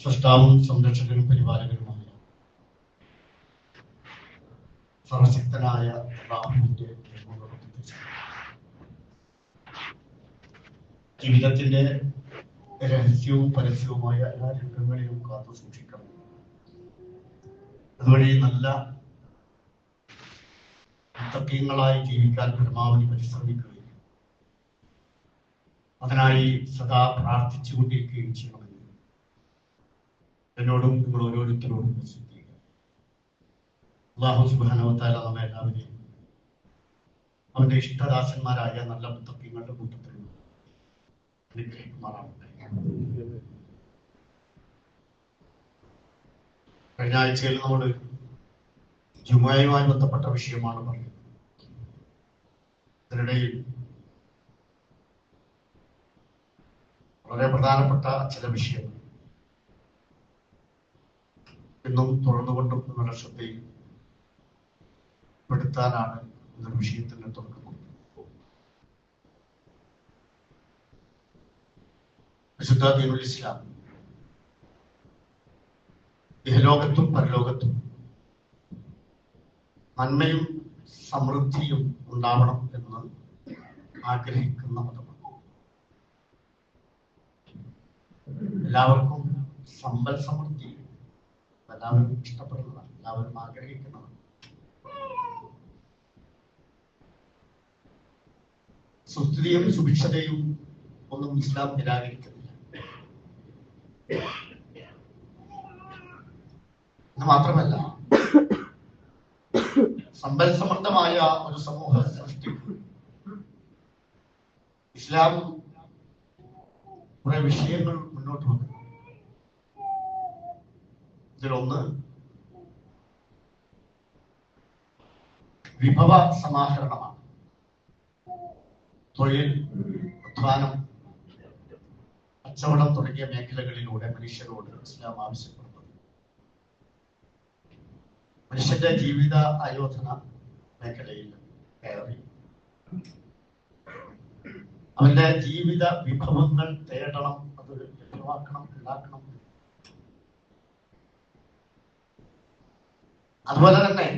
സൃഷ്ടാവും സംരക്ഷകനും പരിപാലകനുമായ സർവശക്തനായ നിയമപ്രവർത്തിച്ച ജീവിതത്തിന്റെ രഹസ്യവും പരസ്യവുമായ എല്ലാ രംഗങ്ങളിലും കാത്തു സൂക്ഷിക്കണം. അതുവഴി നല്ല മുത്തക്കീങ്ങളായി ജീവിക്കാൻ പരമാവധി പരിശ്രമിക്കുകയും അതിനായി സദാ പ്രാർത്ഥിച്ചുകൊണ്ടിരിക്കുകയും ചെയ്യണമെന്ന് എന്നോടും നിങ്ങൾ ഓരോരുത്തരോടും അള്ളാഹു സുബാനവത്താല നമ്മെ അവന്റെ ഇഷ്ടദാസന്മാരായ നല്ല മുത്തപ്പിങ്ങളുടെ കൂട്ടത്തിൽ അനുഗ്രഹിക്കുമാറാവട്ടെ. കഴിഞ്ഞ ആഴ്ചയിൽ നമ്മൾ ജുമയുമായി ബന്ധപ്പെട്ട വിഷയമാണ് പറയുന്നത് ഇതിനിടയിൽ വളരെ പ്രധാനപ്പെട്ട ചില വിഷയങ്ങൾ. ഇന്നും തുറന്നുകൊണ്ടിരിക്കുന്ന ശ്രദ്ധയിൽ പെടുത്താനാണ് ഇന്ന് വിഷയത്തിന്റെ തുടക്കം. ഇഹലോകത്തും പരലോകത്തും നന്മയും സമൃദ്ധിയും ഉണ്ടാവണം എന്ന് ആഗ്രഹിക്കുന്ന മതമാണ്. എല്ലാവർക്കും സമ്പൽ സമൃദ്ധി എല്ലാവരും ഇഷ്ടപ്പെടുന്നതാണ്. എല്ലാവരും ആഗ്രഹിക്കുന്നതാണ്. സുസ്ഥിതിയും സുഭിക്ഷതയും ഒന്നും ഇസ്ലാം നിരാകരിക്കുന്നില്ല. ഇത് മാത്രമല്ല സമ്പൽ സമൃദ്ധമായ ഒരു സമൂഹ സൃഷ്ടി ഇസ്ലാം കുറെ വിഷയങ്ങൾ മുന്നോട്ട് വെക്കുന്നു ഇതിലൊന്ന് വിഭവ സമാഹരണമാണ്. തൊഴിൽ അധ്വാനം കച്ചവടം തുടങ്ങിയ മേഖലകളിലൂടെ മനുഷ്യരോട് ഇസ്ലാം ആവശ്യപ്പെടുന്നത് മനുഷ്യന്റെ ജീവിത ആയോധന മേഖലയിൽ കയറി. അവന്റെ ജീവിത വിഭവങ്ങൾ തേടണം അത് ലഭ്യമാക്കണം ഉണ്ടാക്കണം. അതുപോലെ തന്നെ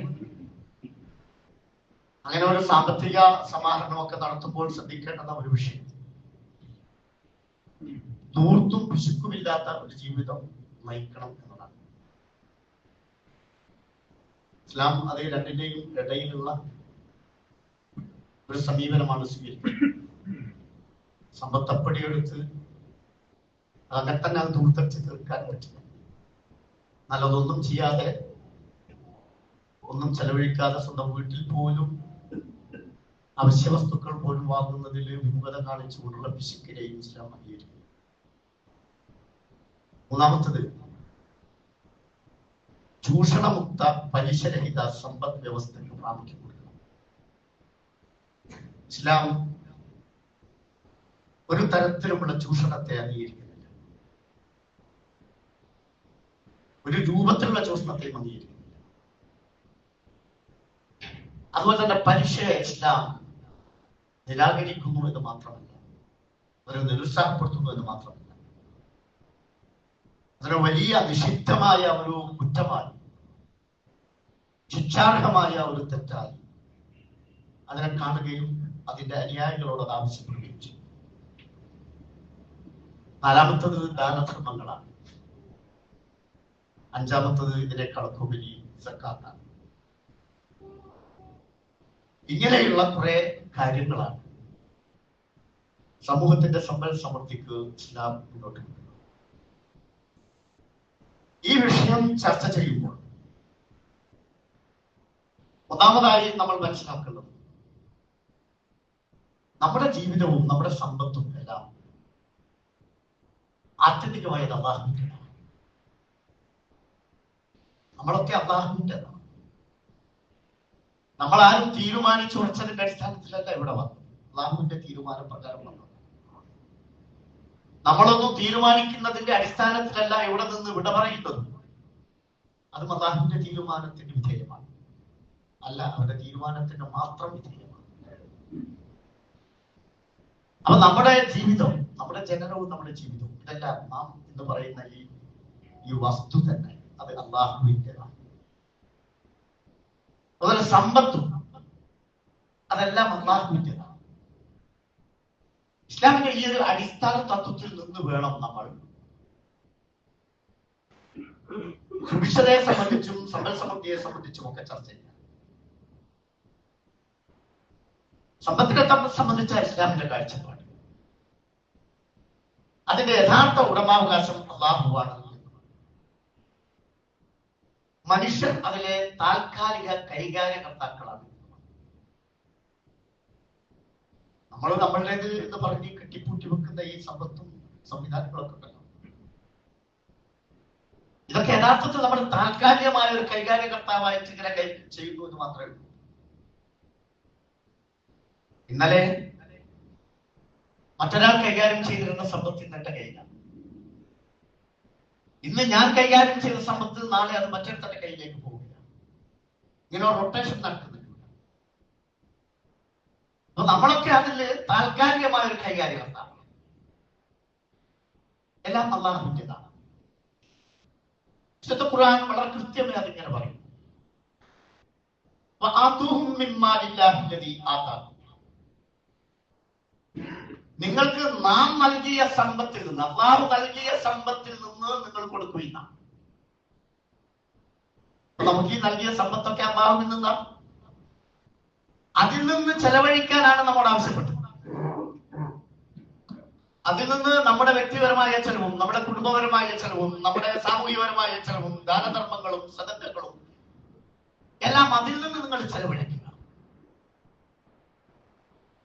അങ്ങനെ ഒരു സാമ്പത്തിക സമാഹരണമൊക്കെ നടത്തുമ്പോൾ ശ്രദ്ധിക്കേണ്ടുന്ന ഒരു വിഷയം. ദൂർത്തും പിശുക്കുമില്ലാത്ത ഒരു ജീവിതം നയിക്കണം എന്നതാണ്. ഇസ്ലാം അത് രണ്ടിന്റെയും ഇടയിലുള്ള ഒരു സമീപനമാണ് സ്വീകരിക്കുന്നത്. സമ്പത്തപ്പടിയെടുത്ത് അതങ്ങനെ തന്നെ അത് ദൂർത്തടിച്ച് തീർക്കാൻ പറ്റില്ല. നല്ലതൊന്നും ചെയ്യാതെ ഒന്നും ചെലവഴിക്കാതെ സ്വന്തം വീട്ടിൽ പോലും അവശ്യ വസ്തുക്കൾ പോലും വാങ്ങുന്നതിൽ വിമുഖത കാണിച്ചുകൊണ്ടുള്ള പിശുക്കിനെയും ഇസ്ലാം അംഗീകരിക്കും മൂന്നാമത്തത് ചൂഷണമുക്ത പലിശരഹിത സമ്പദ് വ്യവസ്ഥയ്ക്ക് പ്രാമുഖ്യം കൊടുക്കണം. ഇസ്ലാം ഒരു തരത്തിലുമുള്ള ചൂഷണത്തെ അംഗീകരിക്കുന്നില്ല. ഒരു രൂപത്തിലുള്ള ചൂഷണത്തെയും അംഗീകരിക്കുന്നില്ല. അതുപോലെ തന്നെ പലിശ ഇസ്ലാം നിരാകരിക്കുന്നു എന്ന് മാത്രമല്ല അവരെ നിരുത്സാഹപ്പെടുത്തുന്നു എന്ന് മാത്രമല്ല അതൊരു വലിയ നിഷിദ്ധമായ ഒരു കുറ്റമായി ശിക്ഷാർഹമായ ഒരു തെറ്റായി അതിനെ കാണുകയും അതിന്റെ അനുയായികളോട് ആവശ്യപ്പെടുകയും ചെയ്യും നാലാമത്തത് ദാനധർമ്മങ്ങളാണ്. അഞ്ചാമത്തത് ഇതിനേക്കാളൊക്കെ സക്കാത്താണ് ഇങ്ങനെയുള്ള കുറെ കാര്യങ്ങളാണ്. സമൂഹത്തിന്റെ സമ്പൽ സമൃദ്ധിക്ക് ഇസ്ലാം മുന്നോട്ട് ഈ വിഷയം ചർച്ച ചെയ്യുമ്പോൾ ഒന്നാമതായി നമ്മൾ മനസ്സിലാക്കേണ്ടത് നമ്മുടെ ജീവിതവും നമ്മുടെ സമ്പത്തും എല്ലാം ആത്യന്തികമായത് അള്ളാഹുവിന്റെതാണ് നമ്മളൊക്കെ അള്ളാഹുവിന്റെതാണ്. നമ്മൾ ആരും തീരുമാനിച്ചു വെച്ചതിന്റെ അടിസ്ഥാനത്തിലല്ല ഇവിടെ വന്നു അള്ളാഹുവിന്റെ തീരുമാന പ്രകാരം വന്നു നമ്മളൊന്നും തീരുമാനിക്കുന്നതിന്റെ അടിസ്ഥാനത്തിലല്ല ഇവിടെ നിന്ന് വിട പറയുന്നത്. അത് അള്ളാഹുവിന്റെ തീരുമാനത്തിന് വിധേയമാണ്. അല്ല അവരുടെ തീരുമാനത്തിന് മാത്രം വിധേയമാണ്. അപ്പൊ നമ്മുടെ ജീവിതം നമ്മുടെ ജനനവും നമ്മുടെ ജീവിതവും ഇതെല്ലാം നാം എന്ന് പറയുന്ന ഈ ഈ വസ്തു തന്നെ അത് അള്ളാഹുവിന്റെതാണ് അതുപോലെ സമ്പത്തും. അതെല്ലാം അള്ളാഹുവിന്റെതാണ് ഇസ്ലാമിന്റെ ഈ ഒരു അടിസ്ഥാന തത്വത്തിൽ നിന്ന് വേണം നമ്മൾ സംബന്ധിച്ചും സമ്പൽ സമൃദ്ധിയെ സംബന്ധിച്ചും ഒക്കെ ചർച്ച ചെയ്യാം സമ്പത്തിനെ സംബന്ധിച്ച ഇസ്ലാമിന്റെ കാഴ്ചപ്പാട്. അതിന്റെ യഥാർത്ഥ ഉടമാവകാശം അള്ളാഹുവാണ് മനുഷ്യർ അതിലെ താൽക്കാലിക കൈകാര്യകർത്താക്കളാണ് നമ്മൾ നമ്മളുടെ എന്ന് പറഞ്ഞ് കെട്ടിപ്പൂട്ടി വെക്കുന്ന ഈ സമ്പത്തും സംവിധാനങ്ങളൊക്കെ ഉണ്ടല്ലോ. ഇതൊക്കെ യഥാർത്ഥത്തിൽ നമ്മൾ താൽക്കാലികമായ ഒരു കൈകാര്യകർത്താവായിട്ട് ഇങ്ങനെ കൈ ചെയ്യുന്നു എന്ന് മാത്രമേ ഉള്ളൂ. ഇന്നലെ മറ്റൊരാൾ കൈകാര്യം ചെയ്തിരുന്ന സമ്പത്ത് ഇന്നത്തെ കയ്യിലാണ്. ഇന്ന് ഞാൻ കൈകാര്യം ചെയ്ത സമ്പത്ത് നാളെ അത് മറ്റൊരുത്തന്റെ കയ്യിലേക്ക് പോവുകയാണ്. ഇങ്ങനെ റൊട്ടേഷൻ നടക്കുന്നു അപ്പൊ നമ്മളൊക്കെ അതിൽ താൽക്കാലികമായ ഒരു കൈകാര്യം കൈകാര്യകർത്താവ് എല്ലാം അള്ളാഹുവിന്റെതാണ് വിശുദ്ധ ഖുർആൻ വളരെ കൃത്യമായി അതിങ്ങനെ പറയും. ആതുഹും മിമ്മാലില്ലാഹില്ലദീ ആതാഹും നിങ്ങൾക്ക് നാം നൽകിയ സമ്പത്തിൽ നിന്ന് അള്ളാഹു നൽകിയ സമ്പത്തിൽ നിന്ന് നിങ്ങൾ കൊടുക്കുന്ന നമുക്ക് ഈ നൽകിയ സമ്പത്തൊക്കെ അള്ളാഹുവിൽ നിന്നാണ് അതിൽ നിന്ന് ചെലവഴിക്കാനാണ് നമ്മോട് ആവശ്യപ്പെട്ടത്. അതിൽ നിന്ന് നമ്മുടെ വ്യക്തിപരമായ ചെലവും നമ്മുടെ കുടുംബപരമായ ചെലവും നമ്മുടെ സാമൂഹികപരമായ ചെലവും ദാനധർമ്മങ്ങളും സദസ്യങ്ങളും എല്ലാം അതിൽ നിന്ന് നിങ്ങൾ ചെലവഴിക്കുക.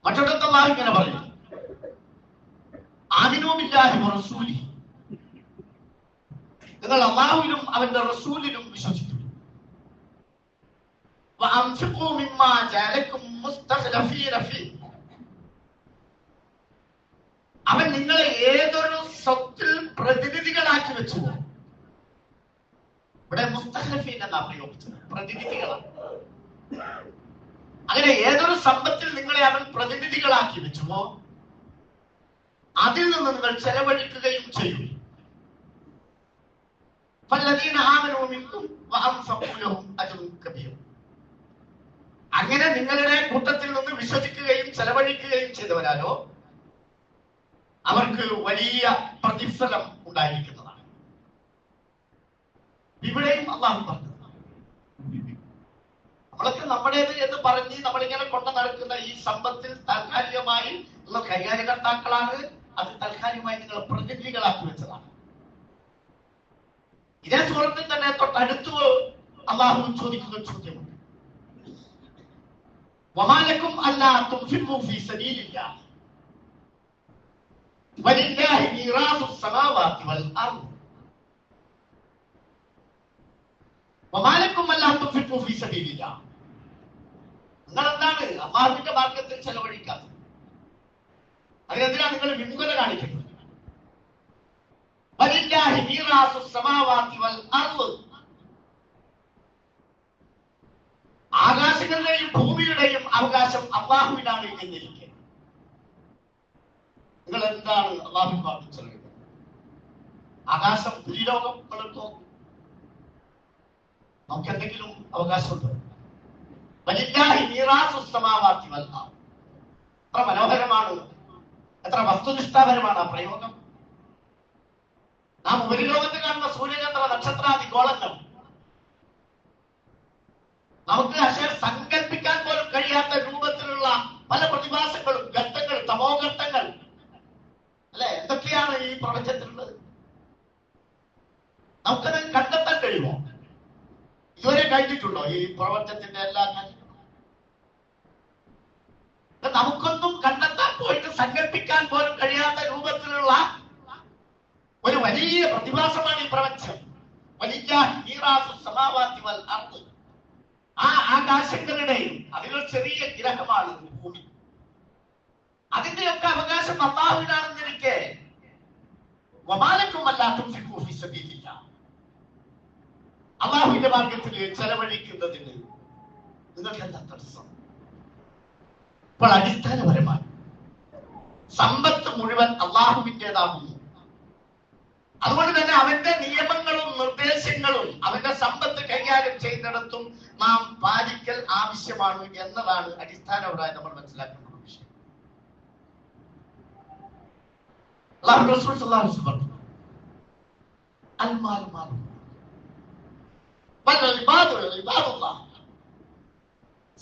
മറ്റൊരിടത്ത് അള്ളാഹു ഇങ്ങനെ പറയും ആദിനോമില്ലാഹി റസൂലി. നിങ്ങൾ അള്ളാഹുവിലും അവന്റെ റസൂലിലും വിശ്വസിക്കുന്നു. അവൻ നിങ്ങളെ ഏതൊരു സ്വത്തിൽ പ്രതിനിധികളാക്കി വെച്ചു ഇവിടെ മുസ്തഖലഫീൻ എന്നാ പ്രയോഗിച്ചത്? പ്രതിനിധികളാണ്. അങ്ങനെ ഏതൊരു സമ്പത്തിൽ നിങ്ങളെ അവൻ പ്രതിനിധികളാക്കി വെച്ചുവോ അതിൽ നിന്ന് നിങ്ങൾ ചെലവഴിക്കുകയും ചെയ്യും. അങ്ങനെ നിങ്ങളുടെ കൂട്ടത്തിൽ നിന്ന് വിശ്വസിക്കുകയും ചെലവഴിക്കുകയും ചെയ്തവരാലോ അവർക്ക് വലിയ പ്രതിഫലം ഉണ്ടായിരിക്കുന്നതാണ്. ഇവിടെയും അള്ളാഹു പറഞ്ഞു നമ്മളൊക്കെ നമ്മുടേത് എന്ന് പറഞ്ഞ് നമ്മളിങ്ങനെ കൊണ്ടു നടക്കുന്ന ഈ സമ്പത്തിൽ താൽക്കാലികമായി ഉള്ള കൈകാര്യകർത്താക്കളാണ് താൽക്കാലികമായി നിങ്ങൾ പ്രതിനിധികളാക്കി വെച്ചതാണ്. ഇതേ സുഹൃത്തിൽ തന്നെ തൊട്ടടുത്ത് അള്ളാഹു ചോദിക്കുന്ന ചോദ്യമുണ്ട്. വമാലക്കും അല്ലാ തുൻഫിഖു ഫീ സബീലില്ലാഹ് വലില്ലാഹി മീറാസു സമാവാതി വൽ അർദ്. വമാലക്കും അല്ലാ തുൻഫിഖു ഫീ സബീലില്ലാഹ് നിങ്ങൾ എന്താണ് അള്ളാഹുവിന്റെ മാർഗത്തിൽ ചെലവഴിക്കാത്തത്? അതിനെതിരാണ് നിങ്ങൾ വിമുഖത കാണിക്കുന്നത്. ആകാശങ്ങളുടെയും ഭൂമിയുടെയും അവകാശം അള്ളാഹുവിനാണ് എന്നിരിക്കെ. നിങ്ങൾ എന്താണ് അള്ളാഹു പ്രാർത്ഥിച്ചത് ആകാശം ഭൂലോകം എടുത്തോ നമുക്ക് എന്തെങ്കിലും അവകാശമുണ്ടോ വലിയ മനോഹരമാണ് എത്ര വസ്തുനിഷ്ഠാപരമാണ് ആ പ്രയോഗം? നാം ഉപരിലോകത്ത് കാണുന്ന സൂര്യചന്ദ്ര നക്ഷത്രാദി ഗോളങ്ങൾ. നമുക്ക് പക്ഷേ സങ്കല്പിക്കാൻ പോലും കഴിയാത്ത രൂപത്തിലുള്ള പല പ്രതിഭാസങ്ങളും ഘട്ടങ്ങൾ തമോഘട്ടങ്ങൾ അല്ലെ? എന്തൊക്കെയാണ് ഈ പ്രപഞ്ചത്തിലുള്ളത്? നമുക്കത് കണ്ടെത്താൻ കഴിയുമോ? ഇതുവരെ കഴിഞ്ഞിട്ടുണ്ടോ ഈ പ്രപഞ്ചത്തിന്റെ എല്ലാ നമുക്കൊന്നും കണ്ടെത്താൻ പോയിട്ട് സങ്കല്പിക്കാൻ പോലും കഴിയാത്ത രൂപത്തിലുള്ള ഒരു വലിയ പ്രതിഭാസമാണ് ഈ പ്രപഞ്ചം. വലിയ സമാവാത്തി ആ ആകാശങ്ങളുടെയും അതിലൊരു ചെറിയ ഗ്രഹമാണ് ഭൂമി. അതിന്റെയൊക്കെ അവകാശം അള്ളാഹുവിനാണെന്നിരിക്കെ ശ്രദ്ധിക്കില്ല അള്ളാഹുവിന്റെ മാർഗത്തിൽ ചെലവഴിക്കുന്നതിന് നിങ്ങൾക്ക് എന്താ തടസ്സം? അപ്പോൾ അടിസ്ഥാനപരമായി സമ്പത്ത് മുഴുവൻ അള്ളാഹുവിന്റെതാകുന്നു. അതുകൊണ്ട് തന്നെ അവന്റെ നിയമങ്ങളും നിർദ്ദേശങ്ങളും അവന്റെ സമ്പത്ത് കൈകാര്യം ചെയ്യുന്നിടത്തും നാം പാലിക്കൽ ആവശ്യമാണ് എന്നതാണ് അടിസ്ഥാനപരമായി നമ്മൾ മനസ്സിലാക്കുന്നത്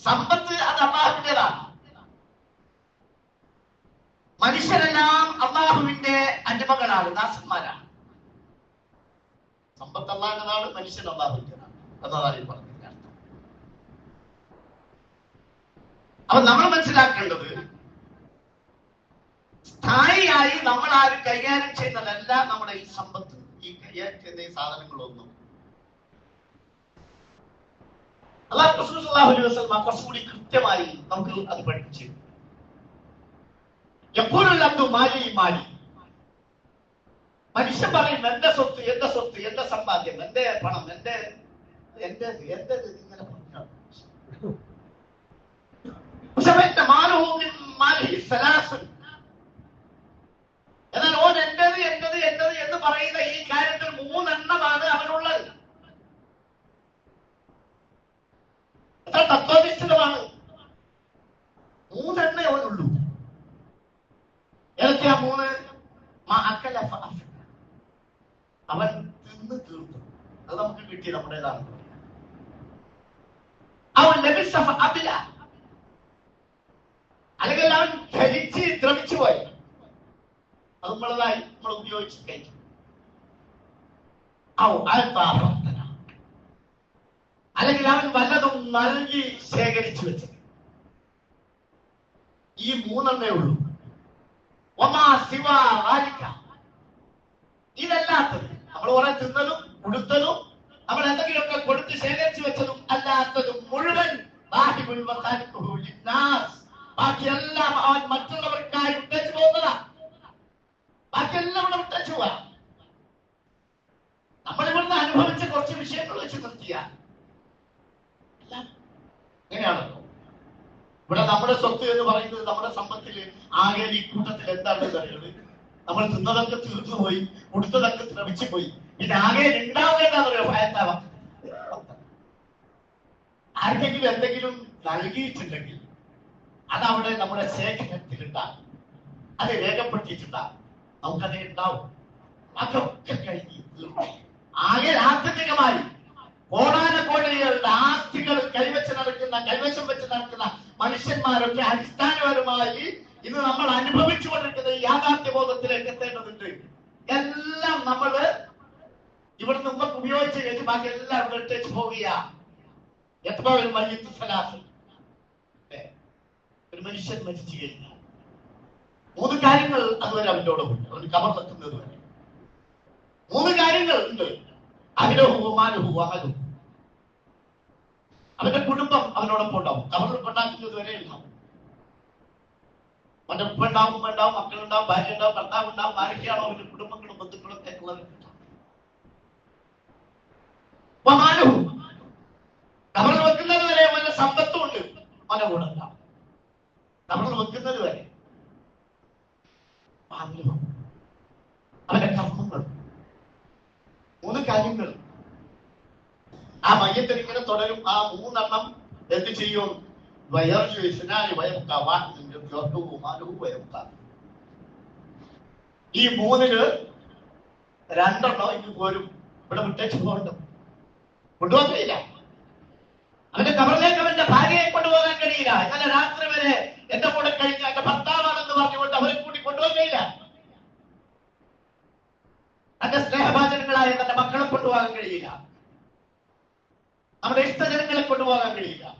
സമ്പത്ത് അത് അള്ളാഹുവിന്റെതാണ്. മനുഷ്യരെല്ലാം അള്ളാഹുവിന്റെ അടിമകളാണ് ദാസന്മാരാണ്. സമ്പത്ത് അള്ളാഹുന്നതാണ് മനുഷ്യൻ അർത്ഥം. അപ്പൊ നമ്മൾ മനസ്സിലാക്കേണ്ടത് സ്ഥായിയായി നമ്മൾ ആരും കൈകാര്യം ചെയ്യുന്നതല്ല നമ്മുടെ ഈ സമ്പത്ത്. ഈ കൈകാര്യം ഈ സാധനങ്ങളൊന്നും. അള്ളാഹു കുറച്ചുകൂടി കൃത്യമായി നമുക്ക് അത് പഠിപ്പിച്ചു എപ്പോഴും അബ്ദു മാലി മാലി. മനുഷ്യൻ പറയും എന്റെ സ്വത്ത് എന്റെ സ്വത്ത് എന്റെ സമ്പാദ്യം എന്റെ പണം എന്റെ എന്റെ എന്റെ ഇങ്ങനെ എന്നാൽ ഓൻ എന്റേത് എന്റേത് എന്ന് പറയുന്ന ഈ കാര്യത്തിൽ മൂന്നെണ്ണമാണ് അവനുള്ളത്. എത്ര തത്വനിഷ്ഠിതമാണ് മൂന്നെണ്ണേ അവനുള്ളൂ ഏതൊക്കെയാ മൂന്ന്. അവൻ തിന്ന് തീർത്തു. അത് നമുക്ക് കിട്ടി നമ്മുടേതാണ്. അവൻ ലഭിച്ച അല്ലെങ്കിൽ അവൻ ധരിച്ച് ദ്രവിച്ചു പോയി. അത് നമ്മളതായി നമ്മൾ ഉപയോഗിച്ച് അൽപാഭക്തന അല്ലെങ്കിൽ അവൻ വല്ലതും നൽകി ശേഖരിച്ചു വെച്ചത് ഈ മൂന്നെണ്ണേ ഉള്ളൂ. ഇതല്ലാത്തത്. നമ്മൾ കുറെ തിന്നതും ഉടുത്തതും നമ്മൾ എന്തെങ്കിലുമൊക്കെ കൊടുത്ത് ശേഖരിച്ചു വെച്ചതും അല്ലാത്തതും മുഴുവൻ. ബാക്കിയെല്ലാം അവൻ മറ്റുള്ളവർക്കായി വിട്ടേച്ചു പോകുന്നതാ. ബാക്കിയെല്ലാം ഇവിടെ വിട്ടേച്ചു പോവാ. നമ്മൾ ഇവിടുന്ന് അനുഭവിച്ച കുറച്ച് വിഷയങ്ങൾ വെച്ച് നിർത്തിയാൽ എല്ലാം ഇങ്ങനെയാണല്ലോ ഇവിടെ നമ്മുടെ സ്വത്ത് എന്ന് പറയുന്നത് നമ്മുടെ സമ്പത്തിൽ ആകെ ഈ കൂട്ടത്തിൽ എന്താണെന്ന് അറിയുന്നത് നമ്മൾ തിന്നതൊക്കെ തീർന്നു പോയി ഉടുത്തതൊക്കെ ശ്രമിച്ചു പോയി. ഇത് ആകെ ഉണ്ടാവേണ്ടതറിയോ ഭയത്താവ ആർക്കെങ്കിലും എന്തെങ്കിലും നൽകിയിട്ടുണ്ടെങ്കിൽ അതവിടെ നമ്മുടെ ശേഖരത്തിൽ ഉണ്ടാകും അത് രേഖപ്പെടുത്തിയിട്ടുണ്ടാകും. നമുക്കത് ഉണ്ടാവും. അതൊക്കെ കഴിഞ്ഞ്. ആകെ ആത്യന്തികമായി കോടാനക്കോടികളുടെ ആസ്തികൾ കൈവച്ച് നടക്കുന്ന കൈവശം വെച്ച് നടക്കുന്ന മനുഷ്യന്മാരൊക്കെ അടിസ്ഥാനപരമായി ഇന്ന് നമ്മൾ അനുഭവിച്ചുകൊണ്ടിരിക്കുന്ന യാഥാർത്ഥ്യ ബോധത്തിലേക്ക് എത്തേണ്ടതുണ്ട്. എല്ലാം നമ്മൾ ഇവിടെ നമുക്ക് ഉപയോഗിച്ച് കഴിഞ്ഞ് ബാക്കി എല്ലാം വെട്ടേച്ച് പോവുക എത്ര ഒരു മയ്യത്ത് സലാസ്? ഒരു മനുഷ്യൻ മരിച്ചു കഴിഞ്ഞാൽ മൂന്ന് കാര്യങ്ങൾ അതുവരെ അവന്റെ ഉണ്ട്. അവന് കവർന്നെത്തുന്നത് വരെ മൂന്ന് കാര്യങ്ങൾ ഉണ്ട്. അഗ്രഹവും മാനുഹു അമലു. അവന്റെ കുടുംബം അവനോടൊപ്പം ഉണ്ടാവും. കവർ ഉണ്ടാക്കുന്നത് വരെ ഉണ്ടാവും. അവന്റെ ഉപ്പ ഉണ്ടാവും ഉമ്മ ഉണ്ടാവും മക്കളുണ്ടാവും ഭാര്യ ഉണ്ടാവും ഭർത്താവ് ഉണ്ടാവും ആരൊക്കെയാണോ അവന്റെ കുടുംബങ്ങളും ബന്ധുക്കളും ഒക്കെ ഉള്ളത് കബറിൽ വെക്കുന്നത് വരെ അവന്റെ സമ്പത്തും ഉണ്ട്. അവന്റെ കൂടെ ഉണ്ടാവും. വെക്കുന്നത് വരെ. അവന്റെ കർമ്മങ്ങൾ. മൂന്ന് കാര്യങ്ങൾ. ആ മയ്യത്തിന് ഇങ്ങനെ തുടരും. ആ മൂന്നെണ്ണം എന്ത് ചെയ്യും. ഈ മൂന്നിൽ രണ്ടെണ്ണം ഇങ്ങ് പോരും. ഇവിടെ വിട്ടേച്ച് പോകണ്ട? കൊണ്ടുപോകാൻ കഴിയില്ല അവന്റെ കബറിലേക്ക് അവന്റെ ഭാര്യയെ കൊണ്ടുപോകാൻ കഴിയില്ല. ഇന്നലെ രാത്രി വരെ എന്റെ കൂടെ കഴിഞ്ഞ എന്റെ ഭർത്താവാണെന്ന് പറഞ്ഞുകൊണ്ട് അവരെ കൂടി കൊണ്ടുപോകാൻ കഴിയില്ല തന്റെ സ്നേഹഭാചനങ്ങളായ തന്റെ മക്കളെ കൊണ്ടുപോകാൻ കഴിയില്ല. നമ്മുടെ ഇഷ്ടജനങ്ങളെ കൊണ്ടുപോകാൻ കഴിയില്ല.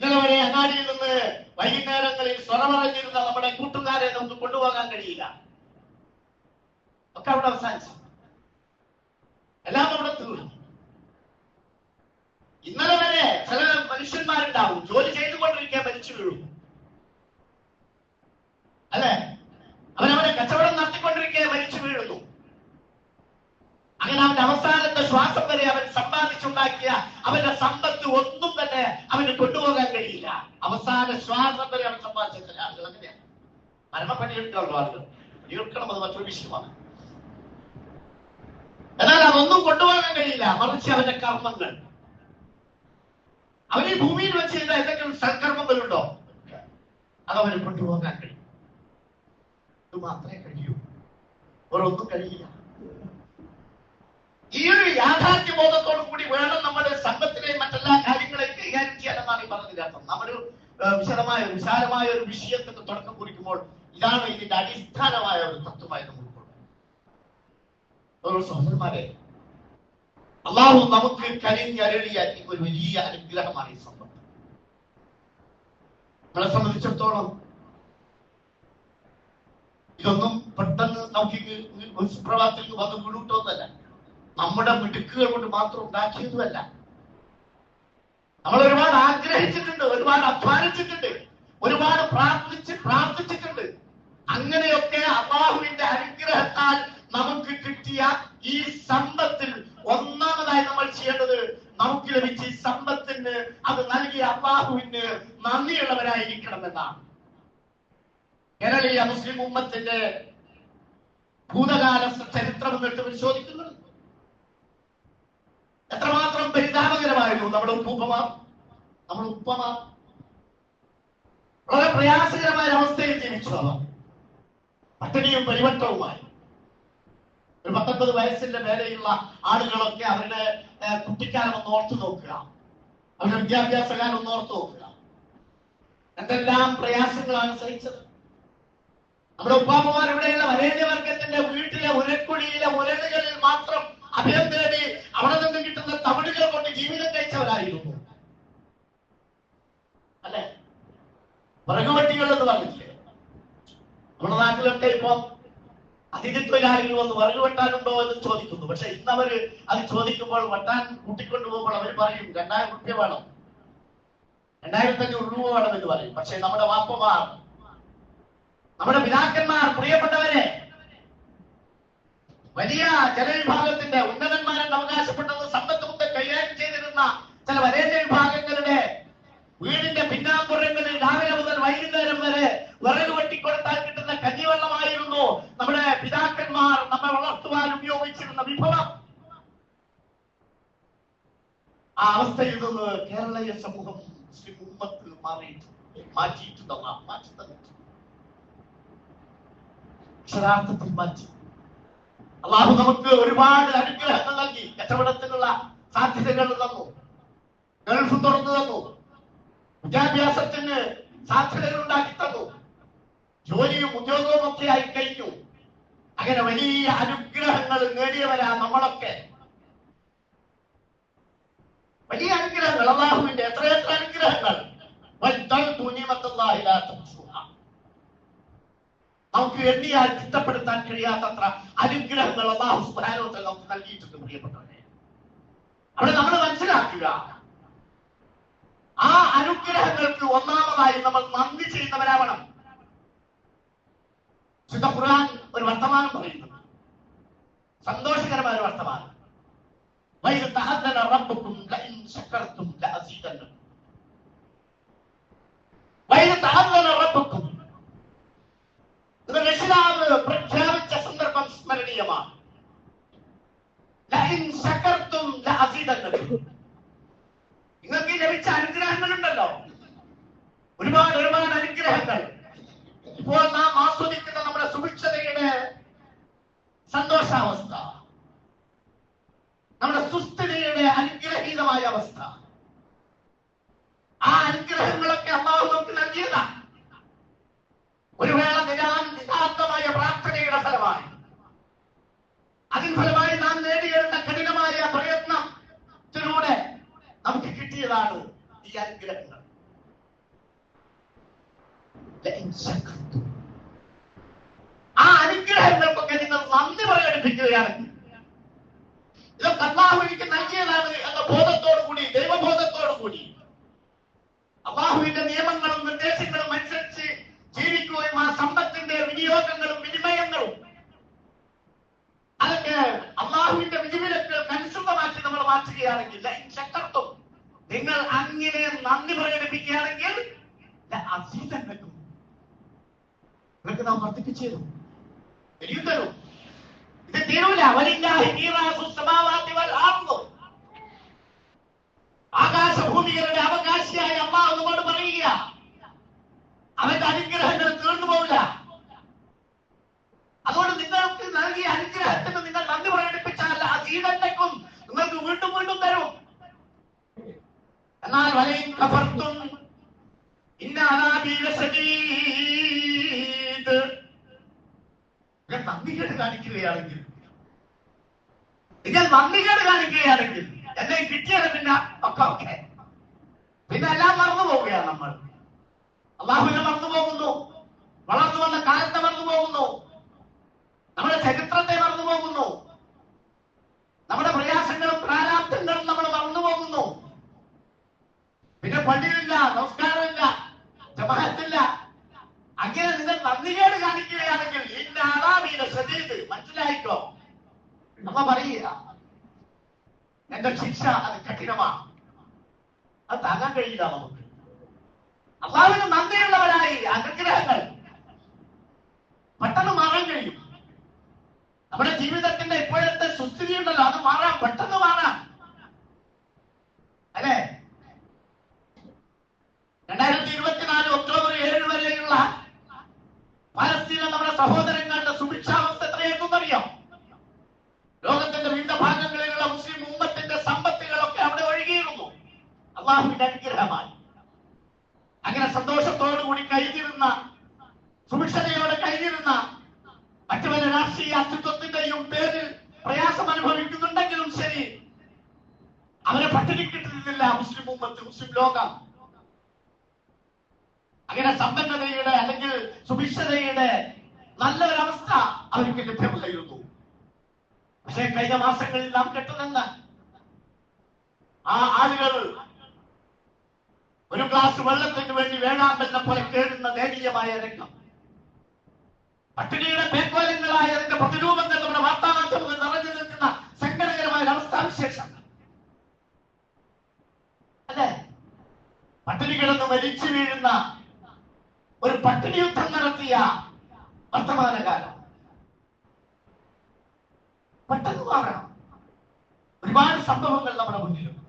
ഇന്നലെ വരെ അങ്ങാടിയിൽ നിന്ന് വൈകുന്നേരങ്ങളിൽ സ്വറമറിഞ്ഞിരുന്ന നമ്മുടെ കൂട്ടുകാരെ നമുക്ക് കൊണ്ടുപോകാൻ കഴിയില്ല. ഒക്കെ അവിടെ അവസാനിച്ചു. എല്ലാം അവിടെ തീർന്നു. ഇന്നലെ വരെ ചില മനുഷ്യന്മാരുണ്ടാവും ജോലി ചെയ്തുകൊണ്ടിരിക്കാൻ മരിച്ചു വീഴും. അല്ലെ? അവരവരെ കച്ചവടം നടത്തിക്കൊണ്ടിരിക്കെ മരിച്ചു വീഴുന്നു. അങ്ങനെ അവന്റെ അവസാനത്തെ ശ്വാസം വരെ അവൻ സമ്പാദിച്ചുണ്ടാക്കിയ അവന്റെ സമ്പത്ത് ഒന്നും തന്നെ അവന് കൊണ്ടുപോകാൻ കഴിയില്ല. അവസാന ശ്വാസം വരെ അവൻ സമ്പാദിച്ച ചില ആളുകൾ അങ്ങനെയാണ് മരണപ്പണിയെടുക്കാനുള്ള ആളുകൾ? പണിയെടുക്കണം അത് മറ്റൊരു വിഷയമാണ്. എന്നാൽ അതൊന്നും കൊണ്ടുപോകാൻ കഴിയില്ല. മറിച്ച് അവന്റെ കർമ്മങ്ങൾ. അവൻ ഈ ഭൂമിയിൽ വെച്ച് ചെയ്ത എന്തെങ്കിലും സൽക്കർമ്മങ്ങളുണ്ടോ അത് അവന് കൊണ്ടുപോകാൻ കഴിയും. ഇത് മാത്രമേ കഴിയൂ. വേറൊന്നും കഴിയില്ല. ഈ ഒരു യാഥാർത്ഥ്യ ബോധത്തോടു കൂടി വേണം നമ്മുടെ സംഘത്തിലെ മറ്റെല്ലാ കാര്യങ്ങളെയും കൈകാര്യം ചെയ്യാനെന്നാണ് ഈ പറഞ്ഞതിന്റെ അർത്ഥം നമ്മൾ വിശദമായ ഒരു വിശാലമായ ഒരു വിഷയത്തിന് തുടക്കം കുറിക്കുമ്പോൾ ഇതാണ് ഇതിന്റെ അടിസ്ഥാനമായ ഒരു തത്വമായി നമ്മൾ. ഓരോ സഹോദരന്മാരെ അള്ളാഹു നമുക്ക് കരിഞ്ഞരളിയ ഒരു വലിയ അനുഗ്രഹമാണ് ഈ സമ്പത്ത് നമ്മളെ സംബന്ധിച്ചിടത്തോളം ഇതൊന്നും പെട്ടെന്ന് നമുക്ക് ഒരു സുപ്രഭാതത്തിൽ വന്ന് വീടുട്ടൊന്നല്ല നമ്മുടെ മിടുക്കുകൾ കൊണ്ട് മാത്രം ഉണ്ടാക്കിയതുമല്ല. നമ്മൾ ഒരുപാട് ആഗ്രഹിച്ചിട്ടുണ്ട് ഒരുപാട് അധ്വാനിച്ചിട്ടുണ്ട് ഒരുപാട് പ്രാർത്ഥിച്ച് പ്രാർത്ഥിച്ചിട്ടുണ്ട്. അങ്ങനെയൊക്കെ അള്ളാഹുവിന്റെ അനുഗ്രഹത്താൽ നമുക്ക് കിട്ടിയ ഈ സമ്പത്തിൽ ഒന്നാമതായി നമ്മൾ ചെയ്യേണ്ടത് നമുക്ക് ലഭിച്ച ഈ സമ്പത്തിന് അത് നൽകിയ അള്ളാഹുവിന് നന്ദിയുള്ളവരായിരിക്കണം എന്നാണ് കേരളീയ മുസ്ലിം ഉമ്മത്തിന്റെ ഭൂതകാല ചരിത്രം എന്നിട്ട് പരിശോധിക്കുന്നത്. എത്രമാത്രം പരിതാപകരമായിരുന്നു നമ്മുടെ ഉപ്പുപ്പമ? നമ്മുടെ ഉപ്പമാർ വളരെ പ്രയാസകരമായ അവസ്ഥയിൽ ജീവിച്ചു അവർ പട്ടിണിയും പരിവട്ടവുമായി. ഒരു പത്തൊമ്പത് വയസ്സിന്റെ മേലെയുള്ള ആളുകളൊക്കെ അവരുടെ കുട്ടിക്കാലം ഒന്ന് ഓർത്തു നോക്കുക. അവരുടെ വിദ്യാഭ്യാസ കാലം ഒന്ന് ഓർത്തു നോക്കുക. എന്തെല്ലാം പ്രയാസങ്ങളാണ് സഹിച്ചത്. നമ്മുടെ ഉപ്പാപ്പമാർ ഇവിടെയുള്ള വരേണ്യവർഗത്തിന്റെ വീട്ടിലെ ഉരക്കുഴിയിലെ ഉരലുകളിൽ മാത്രം അഭയം ജീവിതം കഴിച്ചവരായിരുന്നു അല്ലെ? വിറകുവട്ടികൾ എന്ന് പറഞ്ഞില്ലേ നമ്മുടെ നാട്ടിലൊക്കെ ഇപ്പൊ അതിഥി വന്ന് വിറക് വെട്ടാനുണ്ടോ എന്ന് ചോദിക്കുന്നു. പക്ഷെ ഇന്ന് അവർ അത് ചോദിക്കുമ്പോൾ വെട്ടാൻ കൂട്ടിക്കൊണ്ടുപോകുമ്പോൾ അവർ പറയും രണ്ടായിരം റുപ്യ വേണം. രണ്ടായിരത്തി അഞ്ഞൂറ് രൂപ വേണം എന്ന് പറയും. പക്ഷെ നമ്മുടെ വാപ്പമാർ നമ്മുടെ പിതാക്കന്മാർ പ്രിയപ്പെട്ടവരെ വലിയ ജനവിഭാഗത്തിന്റെ ഉന്നതന്മാരെ അവകാശപ്പെട്ടത് സമ്പത്ത് മുമ്പ് കൈകാര്യം ചെയ്തിരുന്ന ചില വരേണ്യ വിഭാഗങ്ങളുടെ വീടിന്റെ പിന്നാമ്പുറങ്ങളിൽ രാവിലെ മുതൽ വൈകുന്നേരം വരെ വിറക് വെട്ടിക്കൊടുത്താൽ കിട്ടുന്ന കഞ്ഞിവെള്ളമായിരുന്നു നമ്മുടെ പിതാക്കന്മാർ നമ്മെ വളർത്തുവാൻ ഉപയോഗിച്ചിരുന്ന വിഭവം. ആ അവസ്ഥയിൽ നിന്ന് കേരളീയ സമൂഹം മുസ്ലിം ഉമ്മത്ത് മാറിയിട്ടുണ്ട് മാറ്റി തന്നിട്ടുണ്ട് അക്ഷരാർത്ഥത്തിൽ മാറ്റി. അള്ളാഹു നമുക്ക് ഒരുപാട് അനുഗ്രഹങ്ങൾ നൽകി കച്ചവടത്തിനുള്ള സാധ്യതകൾ തന്നു. ഗൾഫ് തുറന്നു തന്നു. വിദ്യാഭ്യാസത്തിന് സാധ്യതകൾ ഉണ്ടാക്കി തന്നു. ജോലിയും ഉദ്യോഗവും ഒക്കെ ആയി കഴിഞ്ഞു. അങ്ങനെ വലിയ അനുഗ്രഹങ്ങൾ നേടിയവരാ നമ്മളൊക്കെ. വലിയ അനുഗ്രഹങ്ങൾ. അള്ളാഹുവിന്റെ അനുഗ്രഹങ്ങൾ? നിഅമത്തല്ലാഹി ലാ തുഹ്സുഹാ. നമുക്ക് എണ്ണിയാൽ ചിട്ടപ്പെടുത്താൻ കഴിയാത്തത്ര അനുഗ്രഹങ്ങൾ അള്ളാഹു വ നമുക്ക് നൽകിയിട്ടുണ്ട് പ്രിയപ്പെട്ടവരെ. അവിടെ നമ്മൾ മനസ്സിലാക്കുക. ആ അനുഗ്രഹങ്ങൾക്ക് ഒന്നാമതായി നമ്മൾ നന്ദി ചെയ്യുന്നവരാവണം. ഖുർആൻ ഒരു വർത്തമാനം പറയുന്നു. കിട്ടിയതാണ് ഈ അനുഗ്രഹങ്ങൾ ആ അനുഗ്രഹങ്ങൾക്കൊക്കെ നിങ്ങൾ നന്ദി പ്രകടിപ്പിക്കുകയാണെങ്കിൽ ഇതൊക്കെ അള്ളാഹു നൽകിയതാണ് എന്ന ബോധത്തോടു കൂടി ദൈവബോധത്തോടു കൂടി. അള്ളാഹുവിന്റെ നിയമങ്ങളും നിർദ്ദേശങ്ങളും അനുസരിച്ച് ജീവിക്കുകയും ആ സമ്പത്തിന്റെ വിനിയോഗങ്ങളും വിനിമയങ്ങളും അതൊക്കെ അള്ളാഹുവിന്റെ വിധിവിലക്കുകൾക്ക് അനുസൃതമാക്കി നമ്മൾ മാറ്റുകയാണെങ്കിൽ ചക്രത്വം നിങ്ങൾ അങ്ങനെ നന്ദി പ്രകടിപ്പിക്കുകയാണെങ്കിൽ അസീതൻ വെക്കും ഇവർക്ക് നാം വർദ്ധിപ്പിച്ചു തരും. ഇനിയും ഇത് തീരൂല. ആകാശഭൂമികളുടെ അവകാശിയായ അമ്മ എന്നോട് പറയുക അവന്റെ അനുഗ്രഹങ്ങൾ തീർന്നു പോകില്ല എന്നാൽ വലയിൻ കഫർത്തും നിങ്ങൾ നന്ദികേട് കാണിക്കുകയാണെങ്കിൽ നിങ്ങൾ നന്ദികേട് കാണിക്കുകയാണെങ്കിൽ എന്നെ കിട്ടിയത് പിന്നെ ഒക്കെ ഒക്കെ പിന്നെ എല്ലാം മറന്നു പോവുകയാണ് നമ്മൾ. അള്ളാഹുവിനെ മറന്നു പോകുന്നു. വളർന്നു വന്ന കാലത്തെ മറന്നു പോകുന്നു. നമ്മുടെ ചരിത്രത്തെ മറന്നു പോകുന്നു. നമ്മുടെ പ്രയാസങ്ങളും പ്രാരാബ്ദങ്ങളും നമ്മൾ മറന്നു പോകുന്നു പള്ളിയില്ല നമസ്കാരമില്ല ജമാഅത്തില്ല അങ്ങനെ നിങ്ങൾ നന്ദികേട് കാണിക്കുകയാണെങ്കിൽ ഇന്ന ശ്രദ്ധിച്ച് മനസ്സിലായിക്കോ? നമ്മ പറയുക എന്റെ ശിക്ഷ അത് കഠിനമാണ് അത് താങ്ങാൻ കഴിയില്ല നമുക്ക്. അള്ളാവിന് നന്ദിയുള്ളവരായി അനുഗ്രഹങ്ങൾ. പെട്ടെന്ന് മാറാൻ കഴിയും. നമ്മുടെ ജീവിതത്തിന്റെ ഇപ്പോഴത്തെ സുസ്ഥിതി ഉണ്ടല്ലോ അത് മാറാം പെട്ടെന്ന് മാറാം. അവർക്ക് ലഭ്യമായിരുന്നു പക്ഷേ കഴിഞ്ഞ മാസങ്ങളിൽ നാം കെട്ടുന്ന ആ ആളുകൾ ഒരു ഗ്ലാസ് വെള്ളത്തിന് വേണ്ടി വേണാമെന്ന പോലെ കേടുന്ന ദയനീയമായ രംഗം. പട്ടിണിയുടെ പേക്കോലങ്ങളായ അതിന്റെ പ്രതിരൂപങ്ങൾ നമ്മുടെ വാർത്താമാധ്യമങ്ങൾ നിറഞ്ഞു നിൽക്കുന്ന സങ്കടകരമായ അവസ്ഥാവിശേഷം അല്ലെ? പട്ടിണി കിടന്ന് മരിച്ചു വീഴുന്ന ഒരു പട്ടിണി യുദ്ധം നടത്തിയ വർത്തമാനകാലം. പെട്ടെന്ന് മാറണം. ഒരുപാട് സംഭവങ്ങൾ നമ്മുടെ മുന്നിലുണ്ട്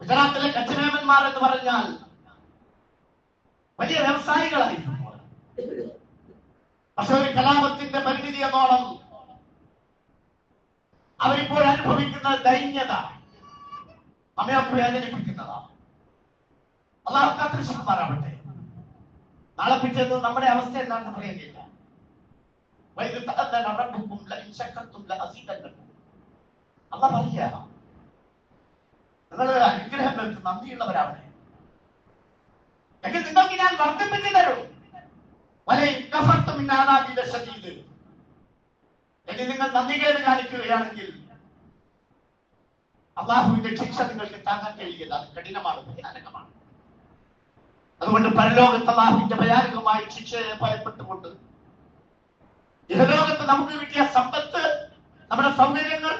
ഗുജറാത്തിലെ കച്ചമേമന്മാർ എന്ന് പറഞ്ഞാൽ വലിയ വ്യവസായികളായിരുന്നു. പക്ഷെ ഒരു കലാപത്തിന്റെ പരിമിതി എന്നോളം അവരിപ്പോൾ അനുഭവിക്കുന്ന ദൈന്യത നമ്മെ വേദനിപ്പിക്കുന്നതാണ് അള്ളാഹു കാത്തിരിക്കുമാറാവട്ടെ നാളെ പിറ്റേന്ന് നമ്മുടെ അവസ്ഥ എന്താണെന്ന് പറയുന്നില്ല വൈദ്യുത റബ്ബുക്കും ലഇൻ ശക്കർതും ലഅസീദന്നക്കും അള്ളാഹ് പറയുക നിങ്ങൾ അനുഗ്രഹങ്ങൾക്ക് നന്ദിയുള്ളവരാവണേ. എങ്കിൽ നിങ്ങൾക്ക് ഞാൻ വർദ്ധിപ്പിച്ചു തരും. എങ്കിൽ നിങ്ങൾ നന്ദികേട് കാണിക്കുകയാണെങ്കിൽ അള്ളാഹുവിന്റെ ശിക്ഷ നിങ്ങൾക്ക് താങ്ങാൻ കഴിയില്ല. അത് കഠിനമാണ് ഭയാനകമാണ്. അതുകൊണ്ട് പരലോകത്ത് അള്ളാഹുവിന്റെ ഭയാനകമായ ശിക്ഷയെ ഭയപ്പെട്ടുകൊണ്ട് ഇഹലോകത്ത് നമുക്ക് കിട്ടിയ സമ്പത്ത് നമ്മുടെ സൗകര്യങ്ങൾ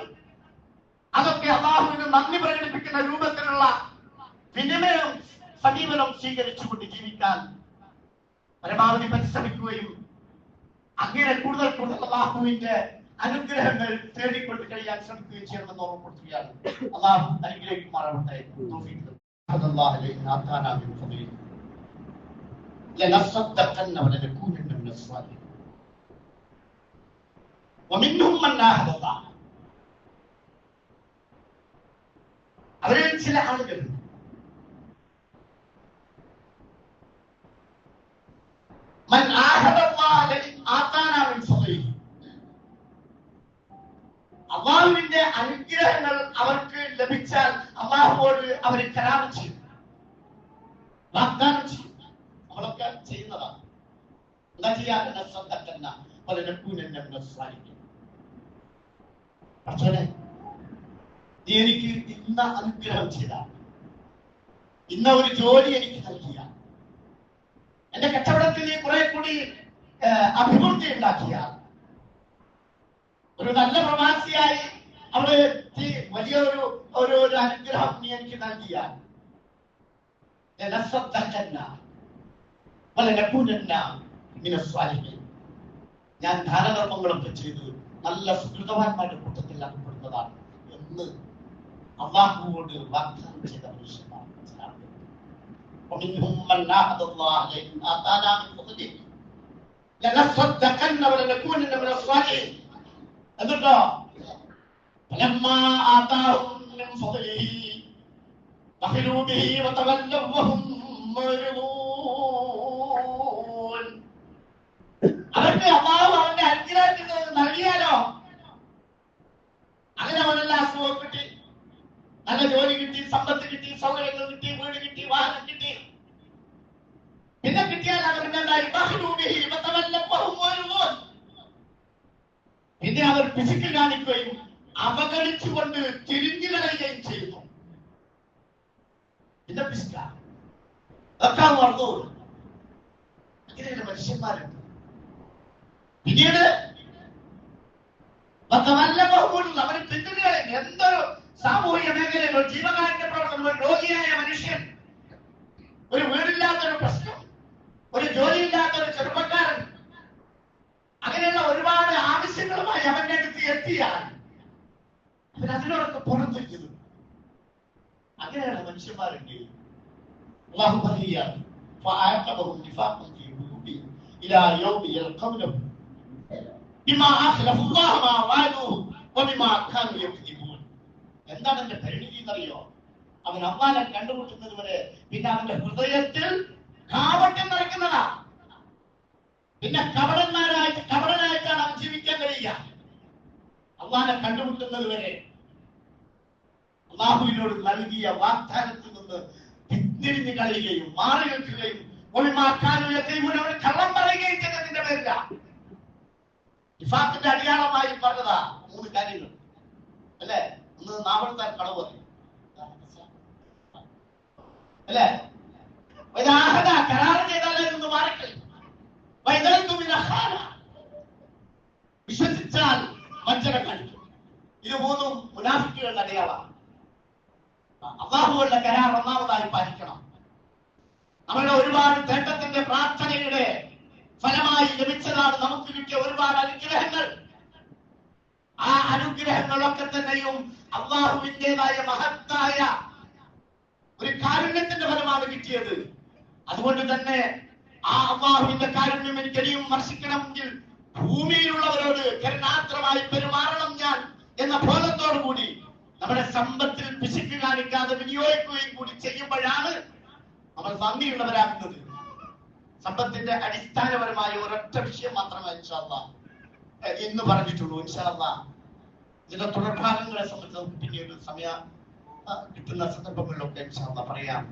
അതൊക്കെ അള്ളാഹുവിന് നന്ദി പ്രകടിപ്പിക്കുന്ന രൂപത്തിലുള്ള വിനിമയം സമീപനം സ്വീകരിച്ചുകൊണ്ട് ജീവിക്കാൻ പരമാവധി പരിശ്രമിക്കുകയും അങ്ങനെ കൂടുതൽ കൂടുതൽ അള്ളാഹുവിന്റെ അനുഗ്രഹങ്ങൾ തേടിക്കൊണ്ട് കഴിയാൻ ശ്രമിക്കുകയും ചെയ്യണമെന്ന് ഓർമ്മപ്പെടുത്തുകയാണ്. അള്ളാഹു അനുഗ്രഹിക്കുമാറാവട്ടെ لنصدقن ولنكونن من ഒമിന്നും മന്നാഹദത്ത അവരിൽ ചില ആളുകൾ മൻ ആഹദല്ലാഹ ആത്താനാ മിൻ സഖീ അള്ളാഹുവിന്റെ അനുഗ്രഹങ്ങൾ അവർക്ക് ലഭിച്ചാൽ അള്ളാഹുവോട് അവർ കരാറ് ചെയ്യും. വാഗ്ദാനം ചെയ്യും. നമ്മളൊക്കെ ചെയ്യുന്നതാണ്. എന്താ ചെയ്യാൻ ശ്രദ്ധ തന്നെ. പലരക്കൂനെന്നെ സാധിക്കും പക്ഷേ നീ എനിക്ക് ഇന്ന അനുഗ്രഹം ചെയ്ത. ഇന്ന ഒരു ജോലി എനിക്ക് നൽകിയ. എന്റെ കച്ചവടത്തിൽ നീ കുറെ കൂടി അഭിവൃദ്ധി ഉണ്ടാക്കിയ. ഒരു നല്ല പ്രവാസിയായി അവിടെ എത്തി വലിയ ഒരു ഒരു ഒരു അനുഗ്രഹം നീ എനിക്ക് നൽകിയ. ഞാൻ ധാരധർമ്മങ്ങളൊക്കെ ചെയ്ത്. നല്ല സുഹൃതവാന്മാരുടെ കൂട്ടത്തിൽ അകപ്പെടുന്നതാണ് എന്ന് അള്ളാഹുവോട് വാഗ്ദാനം ചെയ്ത മനുഷ്യന്മാർ അവരുടെ അഭാവം അവന്റെ അനുഗ്രഹത്തിൽ അവർ പിശുക്ക് കാണിക്കുകയും അവഗണിച്ചുകൊണ്ട് തിരിഞ്ഞു കളയുകയും ചെയ്യുന്നു. പിന്നെ പിശുക്ക മറന്നു അങ്ങനെയുള്ള മനുഷ്യന്മാരുണ്ട്. പിന്നീട് വതവല്ലവഹും അവരെ പിന്തുണകളെ എന്തൊരു സാമൂഹിക മേഖലയിലോ ജീവകാരുണ്യ പ്രവർത്തനം ഒരു രോഗിയായ മനുഷ്യൻ ഒരു വീടില്ലാത്തൊരു പ്രശ്നം ഒരു ജോലിയില്ലാത്തൊരു ചെറുപ്പക്കാരൻ അങ്ങനെയുള്ള ഒരുപാട് ആവശ്യങ്ങളുമായി അവന്റെ അടുത്ത് എത്തിയാൽ അവൻ അതിനോടൊക്കെ പുറത്തിരിക്കുന്നു അങ്ങനെയുള്ള മനുഷ്യന്മാരുണ്ട് അള്ളാഹു പറയുകയാണ് فعاقبهم نفاقا في قلوبهم الى يوم يلقونه بما اخلفوا الله ما وعدوه وبما كانوا يكذبون എന്താണ് എന്റെ പരിണിതി എന്നറിയോ അവൻ അമ്മാനെ കണ്ടുമുട്ടുന്നത് വരെ പിന്നെ അവന്റെ ഹൃദയത്തിൽ കാപട്യം നിറയ്ക്കുന്നതാ പിന്നെ കപടന്മാരായിട്ട് കപടനായിട്ടാണ് അവൻ ജീവിക്കാൻ കഴിയുക. അള്ളാനെ കണ്ടുമുട്ടുന്നത് വരെ അള്ളാഹുവിനോട് നൽകിയ വാഗ്ദാനത്തിൽ നിന്ന് തിരിഞ്ഞു കളയുകയും മാറി നിൽക്കുകയും ഒളിമാക്കാനും അവന് കള്ളം പറയുകയും ചെയ്തതിന്റെ പേരില്ല ഇഫാത്തിന്റെ അടിയാളമായി പറഞ്ഞതാ മൂന്ന് കാര്യങ്ങൾ. അല്ലെ? ഒന്ന് നാവെടുത്താൽ കളവ് പറയും. അല്ലേ? കരാറ് ചെയ്താലും മാറിക്കളി വിശ്വസിച്ചാൽ വഞ്ചന കാണിക്കും. ഇത് മൂന്നും മുനാഫിക്കുകളുടെ അടയാളമാണ് അള്ളാഹുകളുടെ കരാർ ഒന്നാമതായി പാലിക്കണം. നമ്മുടെ ഒരുപാട് തേട്ടത്തിന്റെ പ്രാർത്ഥനയുടെ ഫലമായി ലഭിച്ചതാണ് നമുക്ക് കിട്ടിയ ഒരുപാട് അനുഗ്രഹങ്ങൾ. ആ അനുഗ്രഹങ്ങളൊക്കെ തന്നെയും അള്ളാഹുവിന്റെതായ മഹത്തായ ഒരു കാരുണ്യത്തിന്റെ ഫലമാണ് കിട്ടിയത്. അതുകൊണ്ട് തന്നെ ആ അള്ളാഹുവിന്റെ കാരുണ്യം എനിക്ക് ഇനിയും വർഷിക്കണമെങ്കിൽ ഭൂമിയിലുള്ളവരോട് കരുണാത്രമായി പെരുമാറണം ഞാൻ എന്ന ബോധത്തോടു കൂടി നമ്മുടെ സമ്പത്തിൽ പിശുക്ക് കാണിക്കാതെ വിനിയോഗിക്കുകയും കൂടി ചെയ്യുമ്പോഴാണ് നമ്മൾ നന്ദിയുള്ളവരാകുന്നത് സമ്പത്തിന്റെ അടിസ്ഥാനപരമായ ഒരൊറ്റ വിഷയം മാത്രമേ ഇൻഷാല്ല എന്ന് പറഞ്ഞിട്ടുള്ളൂ. ഇൻഷാല്ല ഇതിന്റെ തുടർഭാഗങ്ങളെ സംബന്ധിച്ച് പിന്നീട് സമയ കിട്ടുന്ന സന്ദർഭങ്ങളിലൊക്കെ ഇൻഷാല്ല പറയാം.